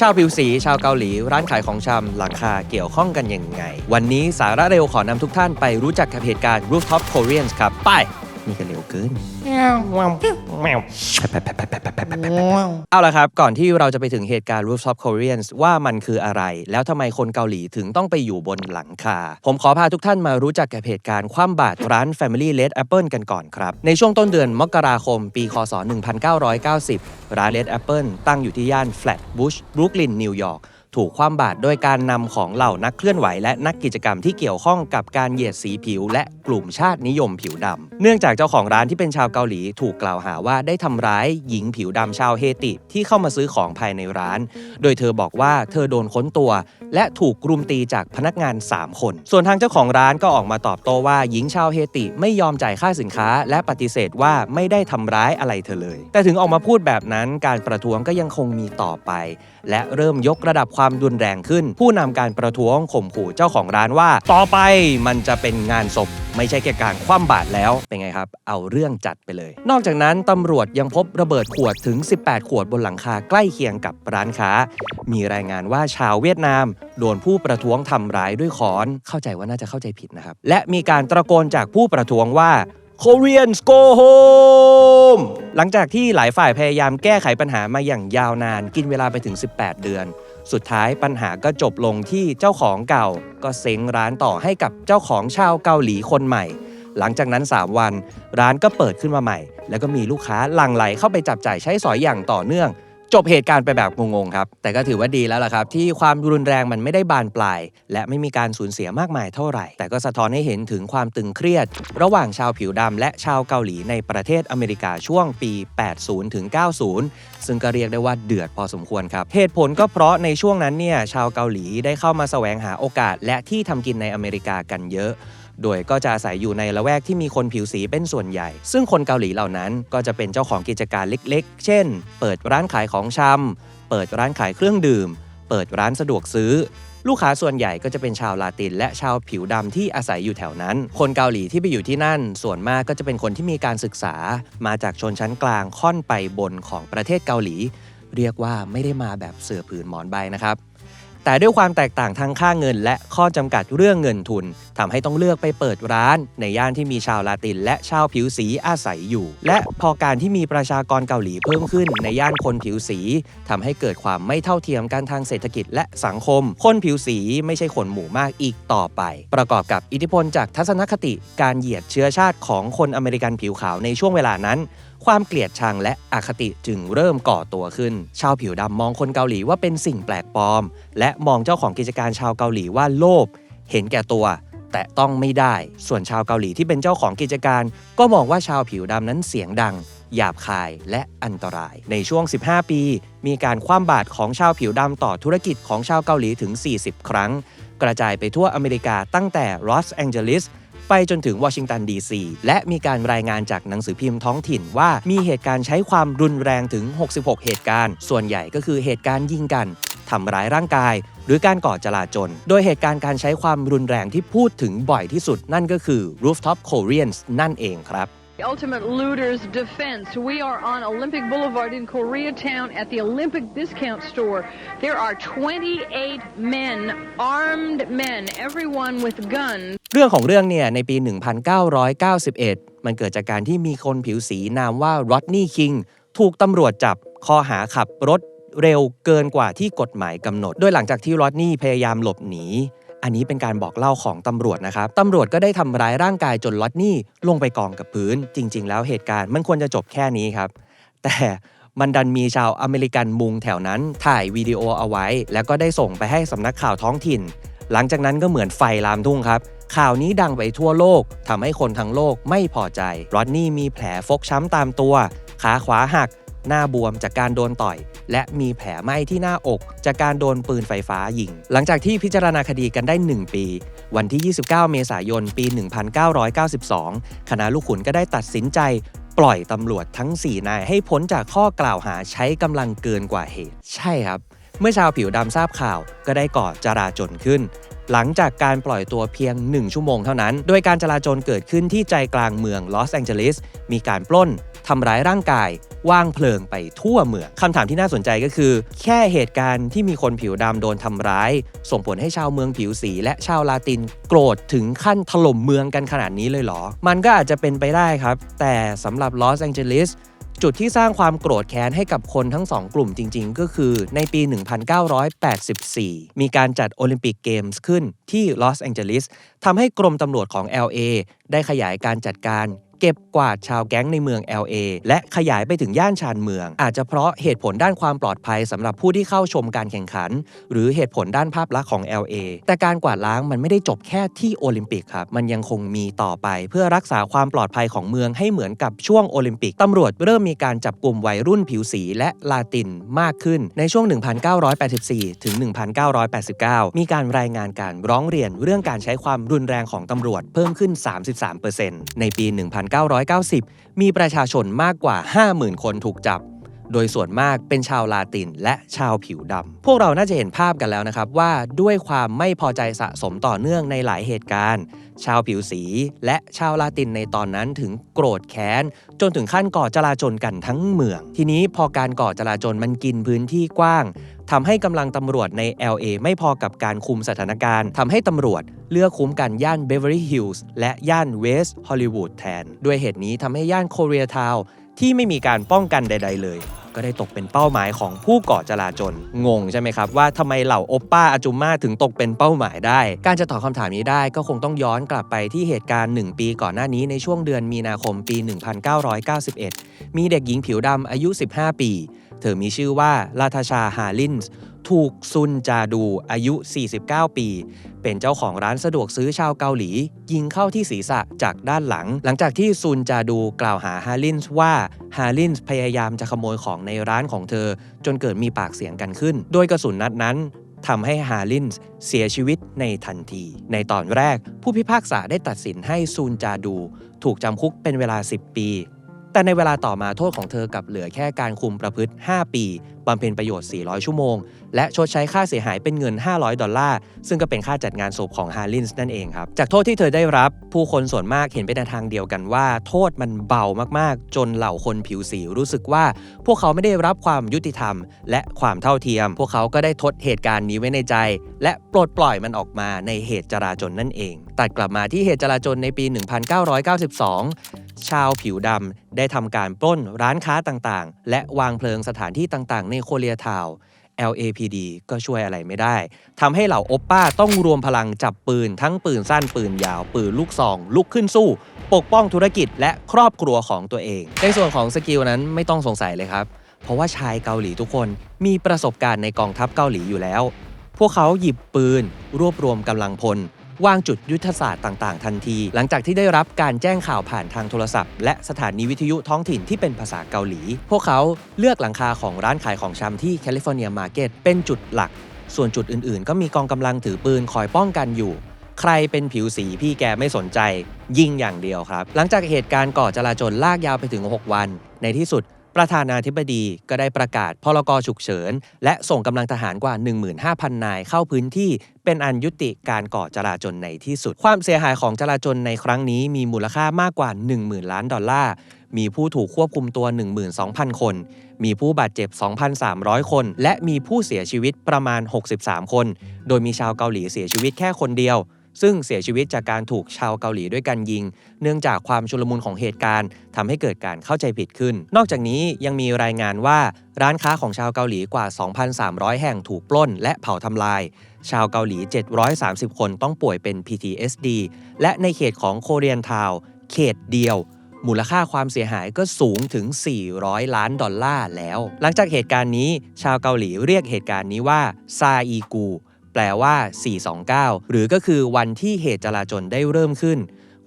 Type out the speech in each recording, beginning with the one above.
ชาวผิวสี ชาวเกาหลี ร้านขายของชำราคาเกี่ยวข้องกันยังไง วันนี้สาระเร็วขอนำทุกท่านไปรู้จักกับเหตุการณ์ Rooftop Koreans ครับ ไป นี่ก็เร็วเกินเอาละครับ ก่อนที่เราจะไปถึงเหตุการณ์ Rooftop Koreans ว่ามันคืออะไร แล้วทำไมคนเกาหลีถึงต้องไปอยู่บนหลังคา ผมขอพาทุกท่านมารู้จักกับเหตุการณ์คว่ำบาตรร้าน Family Red Apple กันก่อนครับ ในช่วงต้นเดือนมกราคม ปี คศ 1990 ร้าน Red Apple ตั้งอยู่ที่ย่าน Flatbush บรุกลินนิวยอร์ก ถูกคว่ำบาตรโดยการนำของเหล่านักเคลื่อนไหวและนักกิจกรรมที่เกี่ยวข้องกับการเหยียดสีผิว และกลุ่มชาตินิยมผิวดำเนื่องจากเจ้าของร้านที่เป็นชาวเกาหลีถูกกล่าวหาว่าได้ทำร้ายหญิงผิวดำชาวเฮติที่เข้ามาซื้อของภายในร้าน โดยเธอบอกว่าเธอโดนค้นตัว และถูกกรุมตีจากพนักงาน 3 คน ส่วนทางเจ้าของร้านก็ออกมาตอบโต้ว่าหญิงชาวเฮติไม่ยอมจ่ายค่าสินค้า และปฏิเสธว่าไม่ได้ทำร้ายอะไรเธอเลย แต่ถึงออกมาพูดแบบนั้นการประท้วงก็ยังคงมีต่อไป และเริ่มยกระดับความรุนแรงขึ้น ผู้นำการประท้วงข่มขู่เจ้าของร้านว่า ต่อไปมันจะเป็นงานศพ ไม่ใช่แค่การคว่ำบาตรแล้วเป็นไงครับ เอาเรื่องจัดไปเลย นอกจากนั้นตำรวจยังพบระเบิดขวดถึง 18 ขวดบนหลังคาใกล้เคียงกับร้านค้า มีรายงานว่าชาวเวียดนาม โดนผู้ประท้วงทำร้ายด้วยค้อนเข้าใจว่าน่าจะเข้าใจผิดนะครับ และมีการตะโกนจากผู้ประท้วงว่า Koreans go home หลังจากที่หลายฝ่ายพยายามแก้ไขปัญหามาอย่างยาวนาน กินเวลาไปถึง 18 เดือน สุดท้ายปัญหาก็จบลงที่เจ้าของเก่า ก็เซ้งร้านต่อให้กับเจ้าของชาวเกาหลีคนใหม่ หลังจากนั้น 3 วัน ร้านก็เปิดขึ้นมาใหม่ แล้วก็มีลูกค้าหลั่งไหลเข้าไปจับจ่ายใช้สอยอย่างต่อเนื่อง จบเหตุการณ์ไปแบบงงๆครับ แต่ก็ถือว่าดีแล้วล่ะครับ ที่ความรุนแรงมันไม่ได้บานปลาย และไม่มีการสูญเสียมากมายเท่าไหร่ แต่ก็สะท้อนให้เห็นถึงความตึงเครียด ระหว่างชาวผิวดำและชาวเกาหลีในประเทศอเมริกาช่วงปี 80 ถึง 90 ซึ่งก็เรียกได้ว่าเดือดพอสมควรครับ เหตุผลก็เพราะในช่วงนั้นเนี่ยชาวเกาหลีได้เข้ามาแสวงหาโอกาส และที่ทำกินในอเมริกากันเยอะ โดยก็จะอาศัยอยู่ในละแวกที่มีคนผิวสีเป็นส่วนใหญ่ ซึ่งคนเกาหลีเหล่านั้นก็จะเป็นเจ้าของกิจการเล็กๆ เช่น เปิดร้านขายของชำเปิดร้านขายเครื่องดื่ม เปิดร้านสะดวกซื้อลูกค้าส่วนใหญ่ก็จะเป็นชาวลาติน และชาวผิวดำที่อาศัยอยู่แถวนั้น คนเกาหลีที่ไปอยู่ที่นั่น ส่วนมากก็จะเป็นคนที่มีการศึกษา มาจากชนชั้นกลางค่อนไปบนของประเทศเกาหลี เรียกว่าไม่ได้มาแบบเสือผืนหมอนใบนะครับ แต่ด้วยความแตกต่างทางค่าเงิน และข้อจำกัดเรื่องเงินทุนทำให้ต้องเลือกไปเปิดร้าน ในย่านที่มีชาวลาติน และชาวผิวสีอาศัยอยู่ และพอการที่มีประชากรเกาหลีเพิ่มขึ้น ในย่านคนผิวสีทำให้เกิดความไม่เท่าเทียมกันทางเศรษฐกิจและสังคม คนผิวสีไม่ใช่คนหมู่มากอีกต่อไป ประกอบกับอิทธิพลจากทัศนคติ การเหยียดเชื้อชาติของคนอเมริกันผิวขาวในช่วงเวลานั้น ความเกลียดชังและอคติจึงเริ่มก่อตัวขึ้น ชาวผิวดำมองคนเกาหลีว่าเป็นสิ่งแปลกปลอม และมองเจ้าของกิจการชาวเกาหลีว่าโลภเห็นแก่ตัว แต่ต้องไม่ได้ ส่วนชาวเกาหลีที่เป็นเจ้าของกิจการ ก็มองว่าชาวผิวดำนั้นเสียงดังหยาบคายและอันตราย ในช่วง 15 ปี มีการคว่ำบาตรของชาวผิวดำต่อธุรกิจของชาวเกาหลีถึง 40 ครั้ง กระจายไปทั่วอเมริกาตั้งแต่ลอสแองเจลิส ไปจนถึงวอชิงตันดีซีและมีการรายงานจากหนังสือพิมพ์ท้องถิ่นว่ามีเหตุการณ์ใช้ความรุนแรงถึง 66 เหตุการณ์ ส่วนใหญ่ก็คือเหตุการณ์ยิงกันทำร้ายร่างกาย หรือการก่อจลาจล โดยเหตุการณ์การใช้ความรุนแรงที่พูดถึงบ่อยที่สุดนั่นก็คือ rooftop Koreans นั่นเองครับ Ultimate Looters Defense. We are on Olympic Boulevard in Koreatown at the Olympic Discount Store. There are 28 men, armed men, everyone with guns. เรื่องของเรื่องเนี่ยในปี 1991 มันเกิดจากการที่มีคนผิวสีนามว่ารอดนี่คิงถูกตำรวจจับข้อหาขับรถเร็วเกินกว่าที่กฎหมายกำหนด โดยหลังจากที่รอดนี่พยายามหลบหนี อันนี้เป็นการบอกเล่าของตำรวจนะครับตำรวจก็ได้ทำร้ายร่างกายจนลอดนี่ลงไปกองกับพื้น จริง ๆ แล้วเหตุการณ์มันควรจะจบแค่นี้ครับ แต่มันดันมีชาวอเมริกันมุงแถวนั้นถ่ายวิดีโอเอาไว้ แล้วก็ได้ส่งไปให้สำนักข่าวท้องถิ่น หลังจากนั้นก็เหมือนไฟลามทุ่งครับ ข่าวนี้ดังไปทั่วโลกทำให้คนทั้งโลกไม่พอใจรอดนี่มีแผลฟกช้ำตามตัว ขาขวาหัก หน้าบวมจากการโดนต่อย และมีแผลไหม้ที่หน้าอก จากการโดนปืนไฟฟ้ายิง หลังจากที่พิจารณาคดีกันได้ 1 ปี วันที่ 29 เมษายน ปี 1992 คณะลูกขุนก็ได้ตัดสินใจปล่อยตำรวจทั้ง 4 นายให้พ้นจากข้อกล่าวหาใช้กำลังเกินกว่าเหตุ ใช่ครับ เมื่อชาวผิวดำทราบข่าวก็ได้ก่อจราจนขึ้น หลังจากการปล่อยตัวเพียง 1 ชั่วโมงเท่านั้น โดยการจลาจลเกิดขึ้นที่ใจกลางเมืองลอสแองเจลิส มีการปล้น ทำร้ายร่างกายว่างเพลิงไปทั่วเมือง คำถามที่น่าสนใจก็คือ แค่เหตุการณ์ที่มีคนผิวดำโดนทำร้าย ส่งผลให้ชาวเมืองผิวสี และชาวลาตินโกรธถึงขั้นถล่มเมืองกันขนาดนี้เลยเหรอ มันก็อาจจะเป็นไปได้ครับ แต่สำหรับลอสแองเจลิส จุดที่สร้างความโกรธแค้นให้กับคนทั้งสองกลุ่มจริง ๆ ก็คือในปี 1984 มีการจัดโอลิมปิกเกมส์ขึ้นที่ลอสแองเจลิสทำให้กรมตำรวจของ LA ได้ขยายการจัดการ เก็บกวาดชาวแก๊งในเมือง LA และขยายไปถึงย่านชานเมือง อาจจะเพราะเหตุผลด้านความปลอดภัยสำหรับผู้ที่เข้าชมการแข่งขัน หรือเหตุผลด้านภาพลักษณ์ของ LA แต่การกวาดล้างมันไม่ได้จบแค่ที่โอลิมปิกครับมันยังคงมีต่อไป เพื่อรักษาความปลอดภัยของเมืองให้เหมือนกับช่วงโอลิมปิกตำรวจเริ่มมีการจับกลุ่มวัยรุ่นผิวสีและลาตินมากขึ้นในช่วง 1984 ถึง 1989 มีการรายงานการร้องเรียนเรื่องการใช้ความรุนแรงของตำรวจเพิ่มขึ้น 33%ในปี1990 มีประชาชนมากกว่า 50,000 คนถูกจับ โดยส่วนมากเป็นชาวลาตินและชาวผิวดำ พวกเราน่าจะเห็นภาพกันแล้วนะครับว่าด้วยความไม่พอใจสะสมต่อเนื่องในหลายเหตุการณ์ ชาวผิวสีและชาวลาตินในตอนนั้นถึงโกรธแค้น จนถึงขั้นก่อจลาจลกันทั้งเมือง ทีนี้พอการก่อจลาจลมันกินพื้นที่กว้าง ทำให้กำลังตำรวจใน LA ไม่พอกับการคุมสถานการณ์ทำให้ตำรวจเลือกคุ้มกันย่าน Beverly Hills และย่าน West Hollywood แทน ด้วยเหตุนี้ทำให้ย่าน Koreatown ที่ไม่มีการป้องกันใด ๆ เลย ก็ได้ตกเป็นเป้าหมายของผู้ก่อจลาจล งงใช่ไหมครับ ว่าทำไมเหล่าโอปป้าอาจุมมาถึงตกเป็นเป้าหมายได้ การจะตอบคำถามนี้ได้ก็คงต้องย้อนกลับไปที่เหตุการณ์ 1 ปีก่อนหน้านี้ในช่วงเดือนมีนาคมปี 1991 มีเด็กหญิงผิวดำอายุ 15 ปี เธอมีชื่อว่าลาทาชาฮาลินส์ถูกซุนจาดูอายุ 49 ปี เป็นเจ้าของร้านสะดวกซื้อชาวเกาหลี ยิงเข้าที่ศีรษะจากด้านหลัง หลังจากที่ซุนจาดูกล่าวหาฮาลินส์ว่าฮาลินส์พยายามจะขโมยของในร้านของเธอ จนเกิดมีปากเสียงกันขึ้น โดยกระสุนนัดนั้นทำให้ฮาลินส์เสียชีวิตในทันที ในตอนแรก ผู้พิพากษาได้ตัดสินให้ซุนจาดู ถูกจำคุกเป็นเวลา 10 ปี แต่ในเวลาต่อมาโทษของเธอกับเหลือแค่การคุมประพฤติ 5 ปีบำเพ็ญประโยชน์ 400 ชั่วโมง และชดใช้ค่าเสียหายเป็นเงิน 500 ดอลลาร์ ซึ่งก็เป็นค่าจัดงานศพของฮารินส์นั่นเองครับ จากโทษที่เธอได้รับ ผู้คนส่วนมากเห็นเป็นในทางเดียวกันว่า โทษมันเบามากๆ จนเหล่าคนผิวสีรู้สึกว่า พวกเขาไม่ได้รับความยุติธรรม และความเท่าเทียม พวกเขาก็ได้ทดเหตุการณ์นี้ไว้ในใจ และปลดปล่อยมันออกมาในเหตุจราจนนั่นเอง ตัดกลับมาที่เหตุจราจนในปี 1992 ชาวผิวดำได้ทำการปล้นร้านค้าต่างๆ และวางเพลิงสถานที่ต่างๆ ในโคเรียทาวน์ LAPD ก็ช่วยอะไรไม่ได้ทำให้เหล่าโอปป้าต้องรวมพลังจับปืน ทั้งปืนสั้นปืนยาว ปืนลูกซอง ลุกขึ้นสู้ ปกป้องธุรกิจและครอบครัวของตัวเอง ในส่วนของสกิลนั้นไม่ต้องสงสัยเลยครับ เพราะว่าชายเกาหลีทุกคนมีประสบการณ์ในกองทัพเกาหลีอยู่แล้ว พวกเขาหยิบปืน รวบรวมกำลังพล วางจุดยุทธศาสตร์ต่าง ๆ ทันที หลังจากที่ได้รับการแจ้งข่าวผ่านทางโทรศัพท์ และสถานีวิทยุท้องถิ่นที่เป็นภาษาเกาหลี พวกเขาเลือกหลังคาของร้านขายของชำที่แคลิฟอร์เนียมาร์เก็ตเป็นจุดหลัก ส่วนจุดอื่น ๆ ก็มีกองกำลังถือปืนคอยป้องกันอยู่ใครเป็นผิวสีพี่แกไม่สนใจ ยิงอย่างเดียวครับ หลังจากเหตุการณ์ก่อจลาจลลากยาวไปถึง 6 วัน ในที่สุด ประธานาธิบดีก็ได้ประกาศพรกฉุกเฉิน และส่งกำลังทหารกว่า 15,000 นายเข้าพื้นที่เป็นอันยุติการก่อจลาจลในที่สุด ความเสียหายของจลาจลในครั้งนี้มีมูลค่ามากกว่า 10,000 ล้านดอลลาร์ มีผู้ถูกควบคุมตัว 12,000 คน มีผู้บาดเจ็บ 2,300 คน และมีผู้เสียชีวิตประมาณ 63 คน โดยมีชาวเกาหลีเสียชีวิตแค่คนเดียว ซึ่งเสียชีวิตจากการถูกชาวเกาหลีด้วยกันยิง เนื่องจากความชุลมุนของเหตุการณ์ทำให้เกิดการเข้าใจผิดขึ้น นอกจากนี้ยังมีรายงานว่าร้านค้าของชาวเกาหลีกว่า 2,300 แห่งถูกปล้น และเผาทำลาย ชาวเกาหลี 730 คนต้องป่วยเป็น PTSD และในเขตของโคเรียนทาวเขตเดียวมูลค่าความเสียหายก็สูงถึง 400 ล้านดอลลาร์แล้ว หลังจากเหตุการณ์นี้ ชาวเกาหลีเรียกเหตุการณ์นี้ว่าซาอีกู แปลว่า 429 หรือก็คือวันที่เหตุจลาจลได้เริ่มขึ้น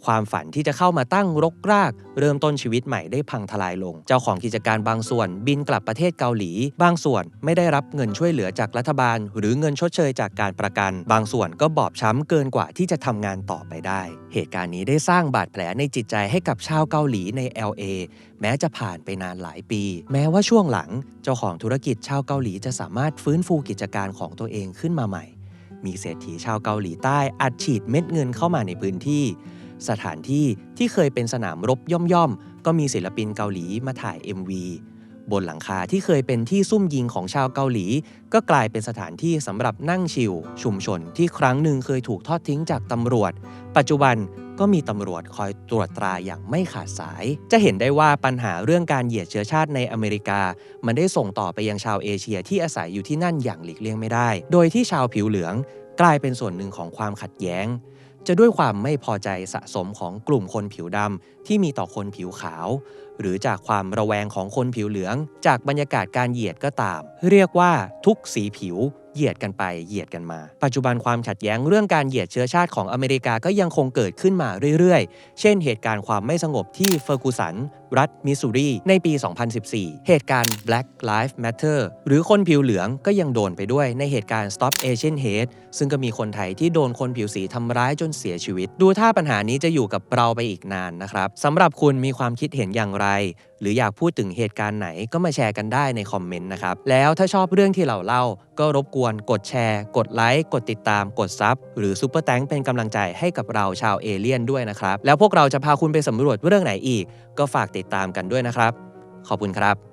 ความฝันที่จะเข้ามาตั้งรกราก เริ่มต้นชีวิตใหม่ได้พังทลายลง เจ้าของกิจการบางส่วนบินกลับประเทศเกาหลี บางส่วนไม่ได้รับเงินช่วยเหลือจากรัฐบาล หรือเงินชดเชยจากการประกัน บางส่วนก็บอบช้ำเกินกว่าที่จะทำงานต่อไปได้ เหตุการณ์นี้ได้สร้างบาดแผลในจิตใจให้กับชาวเกาหลีใน LA แม้จะผ่านไปนานหลายปี แม้ว่าช่วงหลัง เจ้าของธุรกิจชาวเกาหลีจะสามารถฟื้นฟูกิจการของตัวเองขึ้นมาใหม่ มีเศรษฐีชาวเกาหลีใต้อัดฉีดเม็ดเงินเข้ามาในพื้นที่ สถานที่ที่เคยเป็นสนามรบย่อมๆ ก็มีศิลปินเกาหลีมาถ่าย MV บนหลังคาที่เคยเป็นที่ซุ่มยิงของชาวเกาหลี ก็กลายเป็นสถานที่สำหรับนั่งชิลชุมชนที่ครั้งหนึ่งเคยถูกทอดทิ้งจากตำรวจ ปัจจุบันก็มีตำรวจคอยตรวจตราอย่างไม่ขาดสาย จะเห็นได้ว่าปัญหาเรื่องการเหยียดเชื้อชาติในอเมริกา มันได้ส่งต่อไปยังชาวเอเชียที่อาศัยอยู่ที่นั่นอย่างหลีกเลี่ยงไม่ได้ โดยที่ชาวผิวเหลือง กลายเป็นส่วนหนึ่งของความขัดแย้ง จะด้วยความไม่พอใจสะสมของกลุ่มคนผิวดำ ที่มีต่อคนผิวขาว หรือจากความระแวงของคนผิวเหลือง จากบรรยากาศการเหยียดก็ตาม เรียกว่าทุกสีผิวเหยียดกันไปเหยียดกันมา ปัจจุบันความขัดแย้งเรื่องการเหยียดเชื้อชาติของอเมริกาก็ยังคงเกิดขึ้นมาเรื่อยๆ เช่นเหตุการณ์ความไม่สงบที่เฟอร์กูสัน รัฐมิสซูรีในปี 2014 เหตุการณ์ Black Lives Matter หรือคนผิวเหลืองก็ยังโดนไปด้วยในเหตุการณ์ Stop Asian Hate ซึ่งก็มีคนไทยที่โดนคนผิวสีทำร้ายจนเสียชีวิต ดูท่าปัญหานี้จะอยู่กับเราไปอีกนานนะครับสำหรับคุณมีความคิดเห็นอย่างไร หรืออยากพูดถึงเหตุการณ์ไหนก็มาแชร์กันได้ในคอมเมนต์นะครับ แล้วถ้าชอบเรื่องที่เราเล่า ก็รบกวนกดแชร์ กดไลค์ กดติดตาม กดซับหรือซูเปอร์แตงเป็นกำลังใจให้กับเราชาวเอเลี่ยนด้วยนะครับ แล้วพวกเราจะพาคุณไปสำรวจเรื่องไหนอีก ก็ฝากติดตามกันด้วยนะครับ ขอบคุณครับ